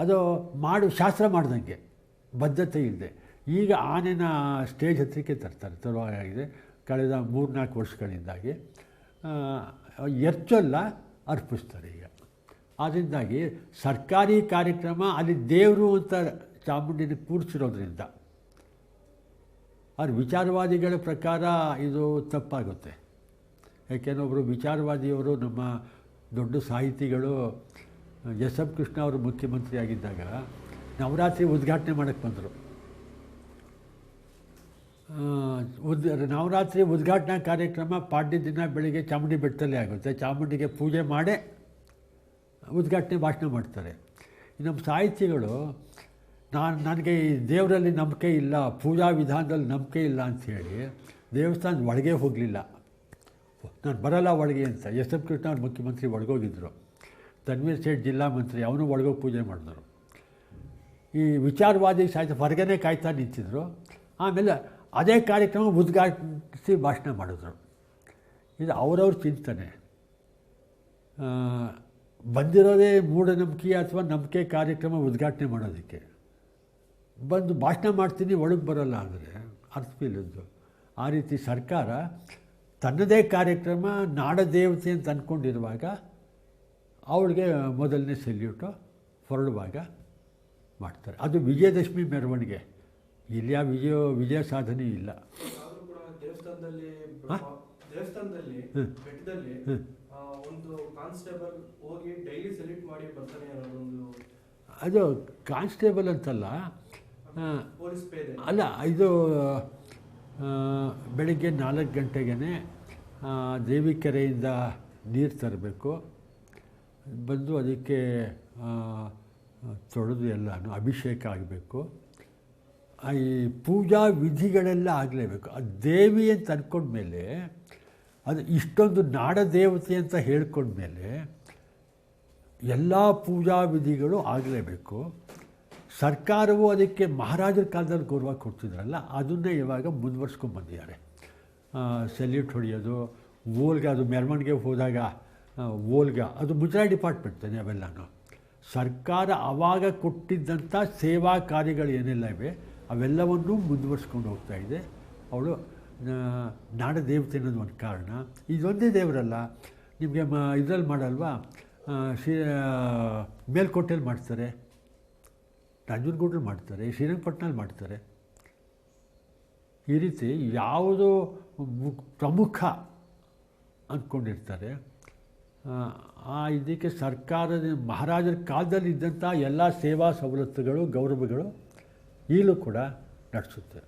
ಅದು ಮಾಡು, ಶಾಸ್ತ್ರ ಮಾಡ್ದಂಗೆ. ಬದ್ಧತೆ ಇಲ್ಲದೆ ಈಗ ಆನೆನ ಸ್ಟೇಜ್ ಹತ್ತಿರಕ್ಕೆ ತರ್ತಾರೆ ತರುವಾಗಿದೆ ಕಳೆದ ಮೂರ್ನಾಲ್ಕು ವರ್ಷಗಳಿಂದಾಗಿ. ಎರ್ಚೊಲ್ಲ ಅರ್ಪಿಸ್ತಾರೆ ಈಗ. ಆದ್ದರಿಂದಾಗಿ ಸರ್ಕಾರಿ ಕಾರ್ಯಕ್ರಮ, ಅಲ್ಲಿ ದೇವರು ಅಂತ ಚಾಮುಂಡಿನ ಕೂರಿಸಿರೋದ್ರಿಂದ ಅವ್ರ ವಿಚಾರವಾದಿಗಳ ಪ್ರಕಾರ ಇದು ತಪ್ಪಾಗುತ್ತೆ. ಯಾಕೆಂದ್ರೆ ಒಬ್ಬರು ವಿಚಾರವಾದಿಯವರು ನಮ್ಮ ದೊಡ್ಡ ಸಾಹಿತಿಗಳು ಎಸ್ ಎಂ ಕೃಷ್ಣ ಅವರು ಮುಖ್ಯಮಂತ್ರಿ ಆಗಿದ್ದಾಗ ನವರಾತ್ರಿ ಉದ್ಘಾಟನೆ ಮಾಡೋಕ್ಕೆ ಬಂದರು. ಉದ್, ನವರಾತ್ರಿ ಉದ್ಘಾಟನಾ ಕಾರ್ಯಕ್ರಮ ಪಾಡ್ಯ ದಿನ ಬೆಳಿಗ್ಗೆ ಚಾಮುಂಡಿ ಬೆಟ್ಟದಲ್ಲಿ ಆಗುತ್ತೆ. ಚಾಮುಂಡಿಗೆ ಪೂಜೆ ಮಾಡೇ ಉದ್ಘಾಟನೆ ಭಾಷಣ ಮಾಡ್ತಾರೆ. ನಮ್ಮ ಸಾಹಿತಿಗಳು, ನಾನು, ನನಗೆ ಈ ದೇವರಲ್ಲಿ ನಂಬಿಕೆ ಇಲ್ಲ, ಪೂಜಾ ವಿಧಾನದಲ್ಲಿ ನಂಬಿಕೆ ಇಲ್ಲ ಅಂಥೇಳಿ ದೇವಸ್ಥಾನದ ಒಳಗೆ ಹೋಗಲಿಲ್ಲ. ನಾನು ಬರಲ್ಲ ಒಳಗೆ ಅಂತ. ಎಸ್ ಎಂ ಕೃಷ್ಣ ಅವ್ರು ಮುಖ್ಯಮಂತ್ರಿ ಒಳಗೋಗಿದ್ದರು ತನ್ವೀರ್ ಸೇಠ್ ಜಿಲ್ಲಾ ಮಂತ್ರಿ, ಅವನು ಒಳಗೋಗಿ ಪೂಜೆ ಮಾಡಿದ್ರು. ಈ ವಿಚಾರವಾದಿ ಸಹಿತ ಹೊರಗನೆ ಕಾಯ್ತಾ ನಿಂತಿದ್ರು. ಆಮೇಲೆ ಅದೇ ಕಾರ್ಯಕ್ರಮ ಉದ್ಘಾಟಿಸಿ ಭಾಷಣ ಮಾಡಿದ್ರು. ಇದು ಅವರವ್ರ ಚಿಂತನೆ. ಬಂದಿರೋದೇ ಮೂಢನಂಬಿಕೆ ಅಥವಾ ನಂಬಿಕೆ ಕಾರ್ಯಕ್ರಮ ಉದ್ಘಾಟನೆ ಮಾಡೋದಕ್ಕೆ. ಬಂದು ಭಾಷಣ ಮಾಡ್ತೀನಿ, ಒಳಗೆ ಬರೋಲ್ಲ ಅಂದರೆ ಅರ್ಥವಿಲ್ಲದ್ದು ಆ ರೀತಿ ಸರ್ಕಾರ ತನ್ನದೇ ಕಾರ್ಯಕ್ರಮ ನಾಡದೇವತೆ ಅಂತ ಅಂದ್ಕೊಂಡಿರುವಾಗ ಅವಳಿಗೆ ಮೊದಲನೇ ಸೆಲ್ಯೂಟು ಹೊರಡುವಾಗ ಮಾಡ್ತಾರೆ. ಅದು ವಿಜಯದಶಮಿ ಮೆರವಣಿಗೆ. ಇಲ್ಲಿ ಯಾವ ವಿಜಯ ವಿಜಯ ಸಾಧನೆ ಇಲ್ಲ. ದೇವಸ್ಥಾನದಲ್ಲಿ ದೇವಸ್ಥಾನದಲ್ಲಿ ಬೆಟ್ಟದಲ್ಲಿ ಒಂದು ಕಾನ್ಸ್ಟೇಬಲ್ ಹೋಗಿ ಡೈಲಿ ಸೆಲೆಕ್ಟ್ ಮಾಡಿ ಬರ್ತಾನೆ ಅನ್ನೋದೊಂದು ಅದು ಕಾನ್ಸ್ಟೇಬಲ್ ಅಂತಲ್ಲ ಅಲ್ಲ ಇದು ಬೆಳಗ್ಗೆ ಬೆಳಿಗ್ಗೆ ನಾಲ್ಕು ಗಂಟೆಗೆ ದೇವಿಕೆರೆಯಿಂದ ನೀರು ತರಬೇಕು. ಬಂದು ಅದಕ್ಕೆ ತೊಡೆದು ಎಲ್ಲನೂ ಅಭಿಷೇಕ ಆಗಬೇಕು. ಈ ಪೂಜಾ ವಿಧಿಗಳೆಲ್ಲ ಆಗಲೇಬೇಕು. ಆ ದೇವಿ ಅಂತ ಅಂದ್ಕೊಂಡ್ಮೇಲೆ ಅದು ಇಷ್ಟೊಂದು ನಾಡದೇವತೆ ಅಂತ ಹೇಳ್ಕೊಂಡ್ಮೇಲೆ, ಎಲ್ಲ ಪೂಜಾ ವಿಧಿಗಳು ಆಗಲೇಬೇಕು. ಸರ್ಕಾರವು ಅದಕ್ಕೆ ಮಹಾರಾಜರ ಕಾಲದಲ್ಲಿ ಗೌರವ ಕೊಡ್ತಿದ್ರಲ್ಲ, ಅದನ್ನೇ ಇವಾಗ ಮುಂದುವರ್ಸ್ಕೊಂಡು ಬಂದಿದ್ದಾರೆ. ಸೆಲ್ಯೂಟ್ ಹೊಡೆಯೋದು ಓಲ್ಗೆ ಅದು ಮೆರವಣಿಗೆ ಹೋದಾಗ ಆ, ಓಲ್ಗ ಅದು ಮುಜರಾಯಿ ಡಿಪಾರ್ಟ್ಮೆಂಟ್ ಅವೆಲ್ಲನೂ. ಸರ್ಕಾರ ಆವಾಗ ಕೊಟ್ಟಿದ್ದಂಥ ಸೇವಾ ಕಾರ್ಯಗಳು ಏನೆಲ್ಲ ಇವೆ ಅವೆಲ್ಲವನ್ನೂ ಮುಂದುವರಿಸ್ಕೊಂಡು ಹೋಗ್ತಾ ಇದೆ. ಅವಳು ನಾಡ ದೇವತೆ ಅನ್ನೋದು ಒಂದು ಕಾರಣ. ಇದೊಂದೇ ದೇವರಲ್ಲ. ನಿಮಗೆ ಮ ಇದರಲ್ಲಿ ಮಾಡಲ್ವಾ? ಶ್ರೀ ಮೇಲ್ಕೋಟೆಯಲ್ಲಿ ಮಾಡ್ತಾರೆ. ನಂಜನಗೂಡಲ್ಲಿ ಮಾಡ್ತಾರೆ ಶ್ರೀರಂಗಪಟ್ಟಣಲ್ಲಿ ಮಾಡ್ತಾರೆ. ಈ ರೀತಿ ಯಾವುದೋ ಪ್ರಮುಖ ಅಂದ್ಕೊಂಡಿರ್ತಾರೆ ಆ, ಇದಕ್ಕೆ ಸರ್ಕಾರದ ಮಹಾರಾಜರ ಕಾಲದಲ್ಲಿ ಇದ್ದಂಥ ಎಲ್ಲ ಸೇವಾ ಸವಲತ್ತುಗಳು ಗೌರವಗಳು ಈಗಲೂ ಕೂಡ ನಡೆಸುತ್ತೆ.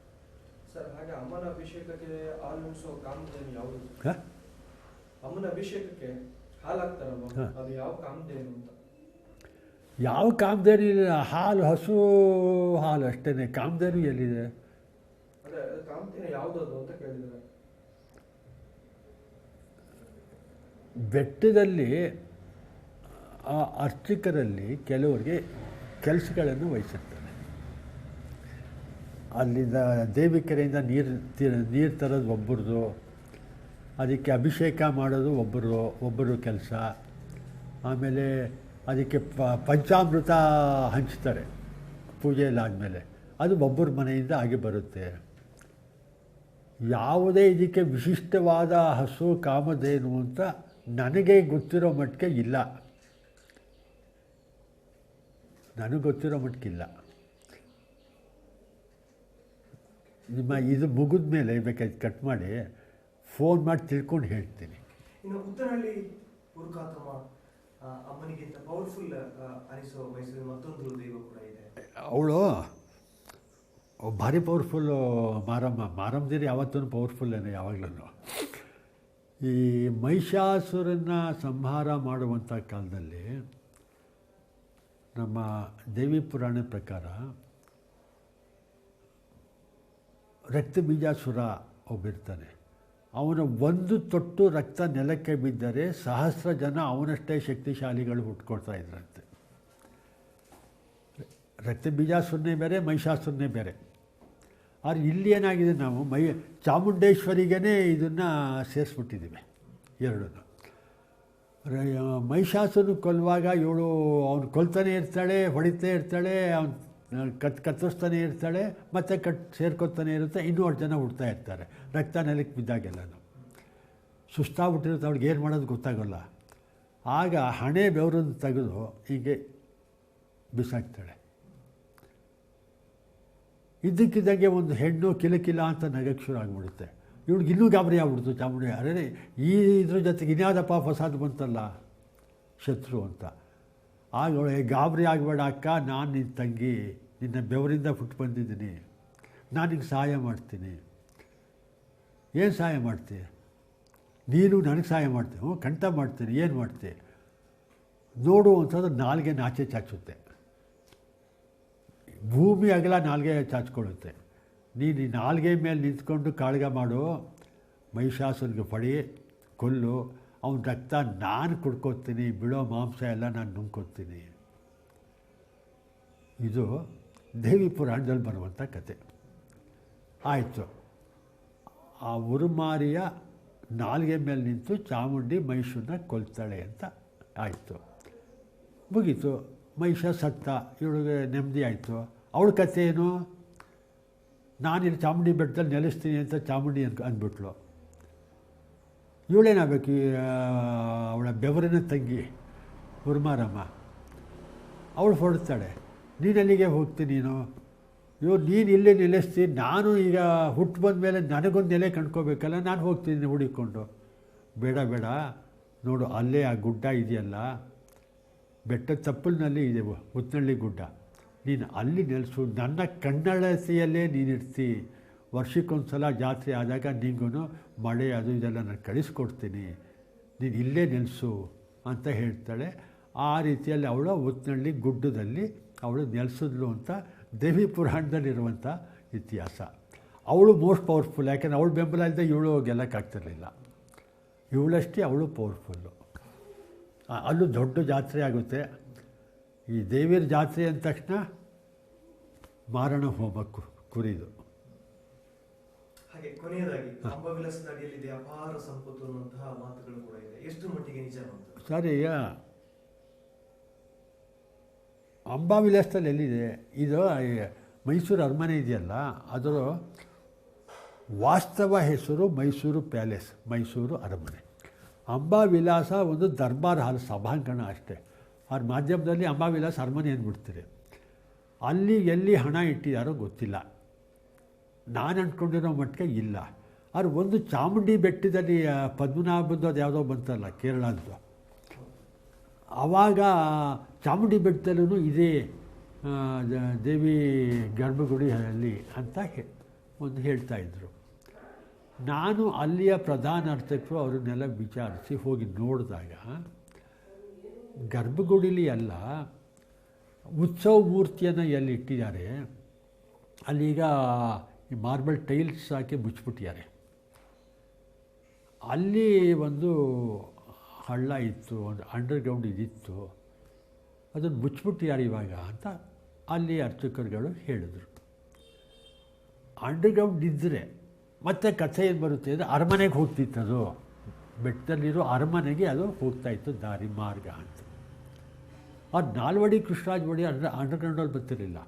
ಯಾವ ಕಾಮಧೇನು ಇಲ್ಲ ಹಾಲು ಹಸು ಹಾಲು ಅಷ್ಟೇ ಕಾಮಧೇನು ಎಲ್ಲಿದೆ ಅದೇ ಅದು ಕಾಮಧೇನು ಯಾವ್ದದು ಅಂತ ಕೇಳಿದ್ದಾರೆ ಬೆಟ್ಟದಲ್ಲಿ, ಆ ಅರ್ಚಕರಲ್ಲಿ ಕೆಲವರಿಗೆ ಕೆಲಸಗಳನ್ನು ವಹಿಸಿರ್ತಾರೆ ಅಲ್ಲಿಂದ ದೇವಿಕೆರೆಯಿಂದ ನೀರು ನೀರು ತರೋದು ಒಬ್ಬರದು, ಅದಕ್ಕೆ ಅಭಿಷೇಕ ಮಾಡೋದು ಒಬ್ಬರು ಒಬ್ಬರು ಕೆಲಸ. ಆಮೇಲೆ ಅದಕ್ಕೆ ಪ, ಪಂಚಾಮೃತ ಹಂಚ್ತಾರೆ ಪೂಜೆಯಲ್ಲಾದಮೇಲೆ ಅದು ಒಬ್ಬರ ಮನೆಯಿಂದ ಆಗಿ ಬರುತ್ತೆ. ಯಾವುದೇ ಇದಕ್ಕೆ ವಿಶಿಷ್ಟವಾದ ಹಸು, ಕಾಮಧೇನು ಅಂತ ನನಗೆ ಗೊತ್ತಿರೋ ಮಟ್ಟಿಗೆ ಇಲ್ಲ. ನನಗೆ ಗೊತ್ತಿರೋ ಮಟ್ಟಿಗಿಲ್ಲ ನಿಮ್ಮ ಇದು ಮುಗಿದ ಮೇಲೆ ಬೇಕಾದ್ರೆ ಕಟ್ ಮಾಡಿ ಫೋನ್ ಮಾಡಿ ತಿಳ್ಕೊಂಡು ಹೇಳ್ತೀನಿ. ಇನ್ನು ಉತ್ತರಹಳ್ಳಿ ಮುರುಕಾತಮ್ಮ ಅಮ್ಮನಿಗಿಂತ ಪವರ್ಫುಲ್ ಅನಿಸೋ ಮೈಸೂರಿನ ಮತ್ತೊಂದು ದೈವ ಕೂಡ ಇದೆ. ಅವಳು ಭಾರಿ ಪವರ್ಫುಲ್ಲು ಮಾರಮ್ಮ. ಮಾರಮ್ಮದಿರಿ ಯಾವತ್ತೂ ಪವರ್ಫುಲ್ಲೇನೆ ಯಾವಾಗಲೂ. ಈ ಮಹಿಷಾಸುರನ್ನ ಸಂಹಾರ ಮಾಡುವಂಥ ಕಾಲದಲ್ಲಿ ನಮ್ಮ ದೇವಿ ಪುರಾಣ ಪ್ರಕಾರ ರಕ್ತ ಬೀಜಾಸುರ ಒಬ್ಬಿರ್ತಾನೆ ಅವನ ಒಂದು ತೊಟ್ಟು ರಕ್ತ ನೆಲಕ್ಕೆ ಬಿದ್ದರೆ ಸಹಸ್ರ ಜನ ಅವನಷ್ಟೇ ಶಕ್ತಿಶಾಲಿಗಳು ಹುಟ್ಕೊಳ್ತಾ ಇದ್ರಂತೆ. ರಕ್ತ ಬೀಜಾಸುರನೇ ಬೇರೆ, ಮಹಿಷಾಸುರನೇ ಬೇರೆ. ಆದರೆ ಇಲ್ಲಿ ಏನಾಗಿದೆ ನಾವು ಮೈ ಚಾಮುಂಡೇಶ್ವರಿಗೇ ಇದನ್ನು ಸೇರಿಸ್ಬಿಟ್ಟಿದ್ದೀವಿ ಎರಡನ್ನು ಮಹಿಷಾಸನ ಕೊಲ್ಲುವಾಗ ಇವಳು ಅವನು ಕೊಲ್ತಾನೆ ಇರ್ತಾಳೆ ಹೊಡಿತಾ ಇರ್ತಾಳೆ, ಅವ್ನು ಕತ್, ಕತ್ತರಿಸ್ತಾನೆ ಇರ್ತಾಳೆ, ಮತ್ತೆ ಕಟ್, ಸೇರ್ಕೊತಾನೆ ಇರುತ್ತೆ, ಇನ್ನೂ ಜನ ಹುಡ್ತಾ ಇರ್ತಾರೆ. ರಕ್ತ ನೆಲಕ್ಕೆ ಬಿದ್ದಾಗೆಲ್ಲನು ಸುಸ್ತಾಗ್ಬಿಟ್ಟಿರುತ್ತೆ, ಅವ್ಳಿಗೆ ಏನು ಮಾಡೋದು ಗೊತ್ತಾಗೋಲ್ಲ. ಆಗ ಹಣೆ ಬೆವರನ್ನು ತೆಗೆದು ಹೀಗೆ ಬಿಸಾಕ್ತಾಳೆ. ಇದ್ದಕ್ಕಿದ್ದಂಗೆ ಒಂದು ಹೆಣ್ಣು ಕಿಲಕಿಲ ಅಂತ ನಗಕ್ಕೆ ಶುರು ಆಗಿಬಿಡುತ್ತೆ. ಇವ್ಳಿಗೆ ಇನ್ನೂ ಗಾಬರಿ ಆಗ್ಬಿಡ್ತು. ಚಾಮುಂಡಿ, ಅರೇ, ಈ ಇದ್ರ ಜೊತೆಗೆ ಇನ್ಯಾವುದಪ್ಪ ಫಸಾದ್ ಬಂತಲ್ಲ? ಶತ್ರು ಅಂತ. ಆಗ ಗಾಬರಿ ಆಗಬೇಡ ಅಕ್ಕ, ನಾನು ನಿನ್ನ ತಂಗಿ. ನಿನ್ನ ಬೆವರಿಂದ ಫುಟ್ ಬಂದಿದ್ದೀನಿ. ನಾನು ನಿಂಗೆ ಸಹಾಯ ಮಾಡ್ತೀನಿ. ಏನು ಸಹಾಯ ಮಾಡ್ತೀಯ ನೀನು ನನಗೆ ಸಹಾಯ ಮಾಡ್ತೀನಿ ಹ್ಞೂ ಕಂಠ ಮಾಡ್ತೀನಿ. ಏನು ಮಾಡ್ತೀನಿ ನೋಡು ಅಂತಂದ್ರೆ ನಾಲ್ಗೆ ನಾಚೆ ಚಾಚುತ್ತೆ. ಭೂಮಿ ಅಗಲ ನಾಲ್ಗೆ ಚಾಚ್ಕೊಳ್ಳುತ್ತೆ. ನೀನು ನಾಲ್ಗೆ ಮೇಲೆ ನಿಂತ್ಕೊಂಡು ಕಾಳ್ಗ ಮಾಡು ಮಹಿಷಾಸುನಿಗೆ ಪಡಿ ಕೊಲ್ಲು, ಅವನ ರಕ್ತ ನಾನು ಕುಡ್ಕೊತೀನಿ ಬಿಡೋ ಮಾಂಸ ಎಲ್ಲ ನಾನು ನುಂಗ್ಕೊತೀನಿ. ಇದು ದೇವಿ ಪುರಾಣದಲ್ಲಿ ಬರುವಂಥ ಕತೆ. ಆಯಿತು. ಆ ಉರುಮಾರಿಯ ನಾಲ್ಗೆ ಮೇಲೆ ನಿಂತು ಚಾಮುಂಡಿ ಮಹಿಷನ ಕೊಲ್ತಾಳೆ ಅಂತ ಆಯಿತು. ಮುಗೀತು. ಮಹಿಷ ಸತ್ತ, ಇವಳಿಗೆ ನೆಮ್ಮದಿ ಆಯಿತು. ಅವಳ ಕಥೆ ಏನು? ನಾನಿಲ್ಲಿ ಚಾಮುಂಡಿ ಬೆಟ್ಟದಲ್ಲಿ ನೆಲೆಸ್ತೀನಿ ಅಂತ ಚಾಮುಂಡಿ ಅನ್ಕ ಅಂದ್ಬಿಟ್ಲು. ಇವಳೇನಾಗಬೇಕು ಅವಳ ಬೆವರಿನ ತಂಗಿ ಹುರ್ಮಾರಮ್ಮ ಅವಳು ಹೊರಡ್ತಾಳೆ. ನೀನು ಅಲ್ಲಿಗೆ ಹೋಗ್ತೀನಿ ನೀನು? ಇವ್ರು ನೀನು ಇಲ್ಲೇ ನೆಲೆಸ್ತೀನಿ ನಾನು ಈಗ ಹುಟ್ಟು ಬಂದ ಮೇಲೆ ನನಗೊಂದು ನೆಲೆ ಕಂಡ್ಕೋಬೇಕಲ್ಲ, ನಾನು ಹೋಗ್ತೀನಿ ಹುಡಿಕೊಂಡು. ಬೇಡ ಬೇಡ. ನೋಡು, ಅಲ್ಲೇ ಆ ಗುಡ್ಡ ಇದೆಯಲ್ಲ? ಬೆಟ್ಟದ ತಪ್ಪಲಿನಲ್ಲಿ ಇದೆ ಉತ್ನಳ್ಳಿ ಗುಡ್ಡ. ನೀನು ಅಲ್ಲಿ ನೆಲೆಸು, ನನ್ನ ಕಣ್ಣಳತೆಯಲ್ಲೇ ನೀನಿರ್ತಿ ವರ್ಷಕ್ಕೊಂದು ಸಲ ಜಾತ್ರೆ ಆದಾಗ ನಿಂಗೂ ಮಳೆ ಅದು ಇದೆಲ್ಲ ನಾನು ಕಳಿಸ್ಕೊಡ್ತೀನಿ. ನೀನು ಇಲ್ಲೇ ನೆಲೆಸು ಅಂತ ಹೇಳ್ತಾಳೆ. ಆ ರೀತಿಯಲ್ಲಿ ಅವಳು ಉತ್ನಳ್ಳಿ ಗುಡ್ಡದಲ್ಲಿ ಅವಳು ನೆಲೆಸಿದ್ಲು ಅಂತ ದೇವಿ ಪುರಾಣದಲ್ಲಿರುವಂಥ ಇತಿಹಾಸ. ಅವಳು ಮೋಸ್ಟ್ ಪವರ್ಫುಲ್, ಯಾಕೆಂದರೆ ಅವಳು ಬೆಂಬಲ ಇಲ್ಲದೆ ಇವಳು ಗೆಲ್ಲಕ್ಕಾಗ್ತಿರಲಿಲ್ಲ ಇವಳಷ್ಟೇ ಅವಳು ಪವರ್ಫುಲ್ಲು. ಅಲ್ಲೂ ದೊಡ್ಡ ಜಾತ್ರೆ ಆಗುತ್ತೆ. ಈ ದೇವಿಯರ ಜಾತ್ರೆ ಅಂದ ತಕ್ಷಣ ಮಾರಣ ಹೋಮಕ್ಕು ಕುರಿದು. ಹಾಗೆ ಕೊನೆಯದಾಗಿ ಅಪಾರ ಸಂಪತ್ತು ಅನ್ನುವಂತಹ ಮಾತುಗಳು ಕೂಡ ಇದೆ. ಎಷ್ಟು ಮಟ್ಟಿಗೆ ನಿಜ ಸರ್ ಅಂಬಾವಿಲಾಸದಲ್ಲಿ ಎಲ್ಲಿದೆ? ಇದು ಮೈಸೂರು ಅರಮನೆ ಇದೆಯಲ್ಲ ಅದರ ವಾಸ್ತವ ಹೆಸರು ಮೈಸೂರು ಪ್ಯಾಲೇಸ್ ಮೈಸೂರು ಅರಮನೆ. ಅಂಬಾವಿಲಾಸ ಒಂದು ದರ್ಬಾರ್ ಹಾಲ್ ಸಭಾಂಗಣ ಅಷ್ಟೇ. ಅವ್ರ ಮಾಧ್ಯಮದಲ್ಲಿ ಅಂಬಾವಿಲಾಸ್ ಅರಮನೆ ಅಂದ್ಬಿಡ್ತಾರೆ ಅಲ್ಲಿ ಎಲ್ಲಿ ಹಣ ಇಟ್ಟಿದ್ದಾರೋ ಗೊತ್ತಿಲ್ಲ. ನಾನು ಅಂದ್ಕೊಂಡಿರೋ ಮಟ್ಟಿಗೆ ಇಲ್ಲ. ಅವ್ರು ಒಂದು ಚಾಮುಂಡಿ ಬೆಟ್ಟದಲ್ಲಿ ಪದ್ಮನಾಭದ್ದು ಅದು ಯಾವುದೋ ಬಂತಲ್ಲ ಕೇರಳದ್ದು ಆವಾಗ ಚಾಮುಂಡಿ ಬೆಟ್ಟದಲ್ಲೂ ಇದೇ ದೇವಿ ಗರ್ಭಗುಡಿ ಗರ್ಭಗುಡಿಯಲ್ಲಿ ಅಂತ ಹೇ, ಒಂದು ಹೇಳ್ತಾ ಇದ್ದರು ನಾನು ಅಲ್ಲಿಯ ಪ್ರಧಾನ ಅರ್ಚಕರು ಅವರನ್ನೆಲ್ಲ ವಿಚಾರಿಸಿ ಹೋಗಿ ನೋಡಿದಾಗ ಗರ್ಭಗುಡಿಲಿ ಅಲ್ಲ ಉತ್ಸವ ಮೂರ್ತಿಯನ್ನು ಎಲ್ಲಿ ಇಟ್ಟಿದ್ದಾರೆ, ಅಲ್ಲೀಗ ಈ ಮಾರ್ಬಲ್ ಟೈಲ್ಸ್ ಹಾಕಿ ಮುಚ್ಚಿಬಿಟ್ಟಿದ್ದಾರೆ. ಅಲ್ಲಿ ಒಂದು ಹಳ್ಳ ಇತ್ತು, ಒಂದು ಅಂಡರ್ಗ್ರೌಂಡ್ ಇದಿತ್ತು, ಅದನ್ನು ಮುಚ್ಚಿಬಿಟ್ಟಿದ್ದಾರೆ ಇವಾಗ ಅಂತ ಅಲ್ಲಿ ಅರ್ಚಕರುಗಳು ಹೇಳಿದರು. ಅಂಡರ್ಗ್ರೌಂಡ್ ಇದ್ದರೆ ಮತ್ತೆ ಕಥೆ ಏನು ಬರುತ್ತೆ ಅಂದರೆ ಅರಮನೆಗೆ ಹೋಗ್ತಿತ್ತು ಅದು. ಬೆಟ್ಟದಲ್ಲಿರೋ ಅರಮನೆಗೆ ಅದು ಹೋಗ್ತಾಯಿತ್ತು ದಾರಿ ಮಾರ್ಗ ಅಂತ. ಅದು ನಾಲ್ವಡಿ ಕೃಷ್ಣರಾಜ ಬಡಿ ಅಂಡರ್ ಅಂಡರ್ಗ್ರೌಂಡಲ್ಲಿ ಬರ್ತಿರಲಿಲ್ಲ.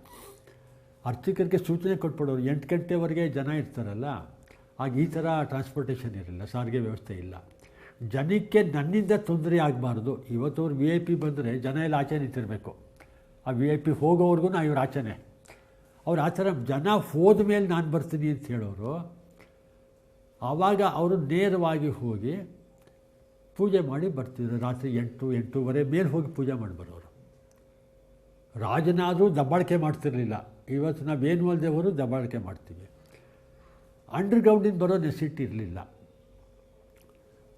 ಅರ್ಚಕರಿಗೆ ಸೂಚನೆ ಕೊಟ್ಬಿಡೋರು. ಎಂಟು ಗಂಟೆವರೆಗೆ ಜನ ಇರ್ತಾರಲ್ಲ, ಆಗ ಈ ಥರ ಟ್ರಾನ್ಸ್ಪೋರ್ಟೇಷನ್ ಇರಲಿಲ್ಲ, ಸಾರಿಗೆ ವ್ಯವಸ್ಥೆ ಇಲ್ಲ. ಜನಕ್ಕೆ ನನ್ನಿಂದ ತೊಂದರೆ ಆಗಬಾರ್ದು. ಇವತ್ತು ಅವ್ರು ವಿ ಐ ಪಿ ಬಂದರೆ ಜನ ಎಲ್ಲ ಆಚೆ ನಿಂತಿರಬೇಕು. ಆ ವಿ ಐ ಪಿ ಹೋಗೋವರೆಗೂ ನಾ ಇವ್ರ ಆಚೆನೆ. ಅವ್ರು ಆ ಥರ ಜನ ಹೋದ ಮೇಲೆ ನಾನು ಬರ್ತೀನಿ ಅಂತ ಹೇಳೋರು. ಆವಾಗ ಅವರು ನೇರವಾಗಿ ಹೋಗಿ ಪೂಜೆ ಮಾಡಿ ಬರ್ತಿದ್ರು. ರಾತ್ರಿ ಎಂಟು, ಎಂಟೂವರೆ ಮೇಲೆ ಹೋಗಿ ಪೂಜೆ ಮಾಡಿ ಬರೋರು. ರಾಜನಾದರೂ ದಬ್ಬಾಳಿಕೆ ಮಾಡ್ತಿರಲಿಲ್ಲ. ಇವತ್ತು ಏನು ಅಲ್ದೇವರು ದಬ್ಬಾಳಿಕೆ ಮಾಡ್ತೀವಿ. ಅಂಡರ್ಗ್ರೌಂಡಿಂದ ಬರೋ ನೆಸಿಟಿ ಇರಲಿಲ್ಲ.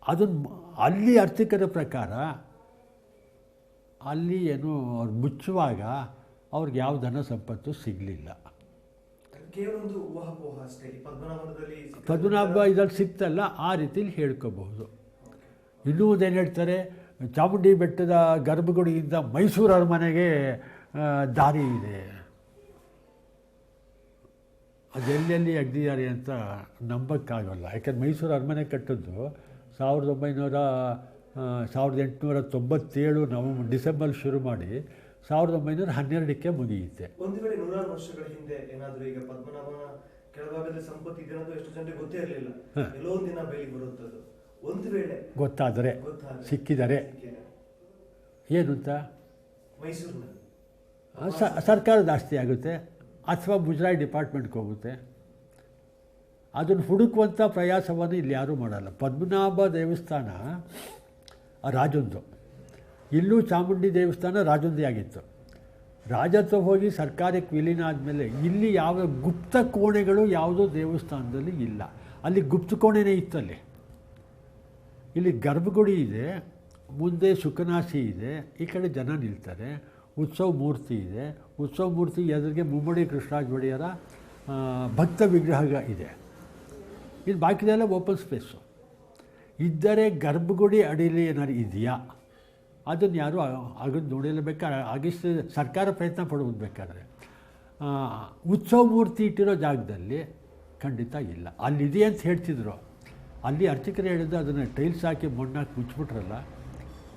ಅದನ್ನು ಅಲ್ಲಿ ಆರ್ಥಿಕದ ಪ್ರಕಾರ ಅಲ್ಲಿ ಏನು ಅವ್ರು ಮುಚ್ಚುವಾಗ ಅವ್ರಿಗೆ ಯಾವ ಧನ ಸಂಪತ್ತು ಸಿಗಲಿಲ್ಲ. ಪದ್ಮನಾಭ ಇದ್ರಲ್ಲಿ ಸಿಕ್ತಲ್ಲ ಆ ರೀತಿಲಿ ಹೇಳ್ಕೋಬಹುದು. ಇನ್ನೂ ಏನು ಹೇಳ್ತಾರೆ ಚಾಮುಂಡಿ ಬೆಟ್ಟದ ಗರ್ಭಗುಡಿಯಿಂದ ಮೈಸೂರು ಅರಮನೆಗೆ ದಾರಿ ಇದೆ. ಅದೆಲ್ಲೆಲ್ಲಿ ಅಗ್ದಿದ್ದಾರೆ ಅಂತ ನಂಬಕ್ಕಾಗಲ್ಲ. ಯಾಕಂದ್ರೆ ಮೈಸೂರು ಅರಮನೆ ಕಟ್ಟಿದ್ದು ಸಾವಿರದ ಒಂಬೈನೂರ ಸಾವಿರದ ಎಂಟುನೂರ ತೊಂಬತ್ತೇಳು ನವಂಬರ್ ಡಿಸೆಂಬರ್ ಶುರು ಮಾಡಿ ಸಾವಿರದ ಒಂಬೈನೂರ ಹನ್ನೆರಡಕ್ಕೆ ಮುಗಿಯುತ್ತೆ. ಒಂದು ವೇಳೆ ನೂರಾರು ವರ್ಷಗಳ ಹಿಂದೆ ಏನಾದರೂ ಈಗ ಪದ್ಮನಾಭನ ಕೆಳಭಾಗದಲ್ಲಿ ಸಂಪತ್ತು ಇದೆ ಅನ್ನೋದು ಎಷ್ಟು ಜನರಿಗೆ ಗೊತ್ತೇ ಇರಲಿಲ್ಲ. ಎಲ್ಲೋ ಒಂದು ದಿನ ಬೆಳಿಗ್ಗೆ ಬರುವಂಥದ್ದು. ಒಂದು ವೇಳೆ ಗೊತ್ತಾದರೆ ಸಿಕ್ಕಿದರೆ ಸಿಕ್ಕಿದೆ. ಏನು ಅಂತ? ಸ ಸರ್ಕಾರದ ಆಸ್ತಿ ಆಗುತ್ತೆ. ಅಥವಾ ಮುಜರಾಯಿ ಡಿಪಾರ್ಟ್ಮೆಂಟ್ಗೆ ಹೋಗುತ್ತೆ. ಅದನ್ನು ಹುಡುಕುವಂಥ ಪ್ರಯಾಸವನ್ನು ಇಲ್ಲಿ ಯಾರೂ ಮಾಡಲ್ಲ. ಪದ್ಮನಾಭ ದೇವಸ್ಥಾನ ರಾಜೊಂದು. ಇಲ್ಲೂ ಚಾಮುಂಡಿ ದೇವಸ್ಥಾನ ರಾಜೊಂದೇ ಆಗಿತ್ತು. ರಾಜತ್ವ ಹೋಗಿ ಸರ್ಕಾರಕ್ಕೆ ವಿಲೀನ ಆದಮೇಲೆ ಇಲ್ಲಿ ಯಾವ ಗುಪ್ತ ಕೋಣೆಗಳು ಯಾವುದೋ ದೇವಸ್ಥಾನದಲ್ಲಿ ಇಲ್ಲ. ಅಲ್ಲಿ ಗುಪ್ತ ಕೋಣೆನೇ ಇತ್ತಲ್ಲಿ ಇಲ್ಲಿ ಗರ್ಭಗುಡಿ ಇದೆ, ಮುಂದೆ ಸುಖನಾಸಿ ಇದೆ, ಈ ಕಡೆ ಜನ ನಿಲ್ತಾರೆ. ಉತ್ಸವ ಮೂರ್ತಿ ಇದೆ. ಉತ್ಸವ ಮೂರ್ತಿ ಎದುರಿಗೆ ಮುಮ್ಮಡಿ ಕೃಷ್ಣರಾಜ ಒಡೆಯರ ಭಕ್ತ ವಿಗ್ರಹ ಇದೆ. ಇದು ಬಾಕಿದೆಲ್ಲ ಓಪನ್ ಸ್ಪೇಸು. ಇದ್ದರೆ ಗರ್ಭಗುಡಿ ಅಡಿಯಲ್ಲಿ ಏನಾದ್ರು ಇದೆಯಾ? ಅದನ್ನು ಯಾರು ಆಗದು ನೋಡಿರಬೇಕಾದ್ರೆ ಆಗಿಸ್ ಸರ್ಕಾರ ಪ್ರಯತ್ನ ಪಡುವುದು ಬೇಕಾದ್ರೆ. ಉತ್ಸವ ಮೂರ್ತಿ ಇಟ್ಟಿರೋ ಜಾಗದಲ್ಲಿ ಖಂಡಿತ ಇಲ್ಲ. ಅಲ್ಲಿದೆ ಅಂತ ಹೇಳ್ತಿದ್ರು. ಅಲ್ಲಿ ಅರ್ಚಕರು ಹೇಳಿದ್ದು ಅದನ್ನು ಟೈಲ್ಸ್ ಹಾಕಿ ಮಣ್ಣಾಕಿ ಮುಚ್ಚಿಬಿಟ್ರಲ್ಲ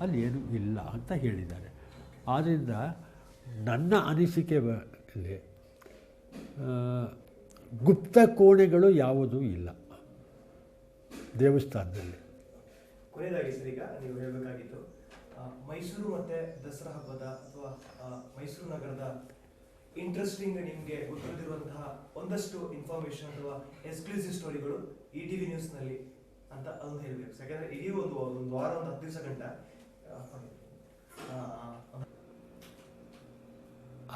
ಅಲ್ಲಿ ಏನೂ ಇಲ್ಲ ಅಂತ ಹೇಳಿದ್ದಾರೆ. ಆದ್ದರಿಂದ ನನ್ನ ಅನಿಸಿಕೆ ಅಲ್ಲಿ ಗುಪ್ತ ಕೋಣೆಗಳು ಯಾವುದೂ ಇಲ್ಲ ದೇವಸ್ಥಾನದಲ್ಲಿ. ಕೊನೆಯದಾಗಿ ಸರ್ ಈಗ ನೀವು ಹೇಳಬೇಕಾಗಿತ್ತು ಮೈಸೂರು ಮತ್ತು ದಸರಾ ಹಬ್ಬದ ಅಥವಾ ಮೈಸೂರು ನಗರದ ಇಂಟ್ರೆಸ್ಟಿಂಗ್ ನಿಮಗೆ ಗೊತ್ತಿರುವಂತಹ ಒಂದಷ್ಟು ಇನ್ಫಾರ್ಮೇಶನ್ ಅಥವಾ ಎಕ್ಸ್ಕ್ಲೂಸಿವ್ ಸ್ಟೋರಿಗಳು ಇ ಟಿ ವಿ ನ್ಯೂಸ್ನಲ್ಲಿ ಅಂತ ಅದನ್ನು ಹೇಳಬೇಕು. ಯಾಕೆಂದರೆ ಇಡೀ ಒಂದು ಒಂದು ವಾರ ಒಂದು ಹತ್ತು ದಿವಸ ಗಂಟ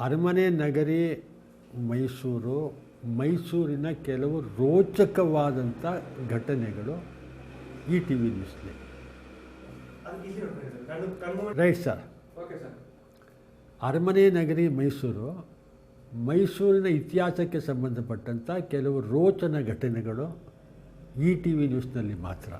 ಅರಮನೆ ನಗರಿ ಮೈಸೂರು, ಮೈಸೂರಿನ ಕೆಲವು ರೋಚಕವಾದಂಥ ಘಟನೆಗಳು ಈ ಟಿ ವಿ ನ್ಯೂಸ್ಲಿ ರೈಟ್ ಸರ್. ಅರಮನೆ ನಗರಿ ಮೈಸೂರು, ಮೈಸೂರಿನ ಇತಿಹಾಸಕ್ಕೆ ಸಂಬಂಧಪಟ್ಟಂಥ ಕೆಲವು ರೋಚನ ಘಟನೆಗಳು ಈ ಟಿ ವಿ ನ್ಯೂಸ್ನಲ್ಲಿ ಮಾತ್ರ.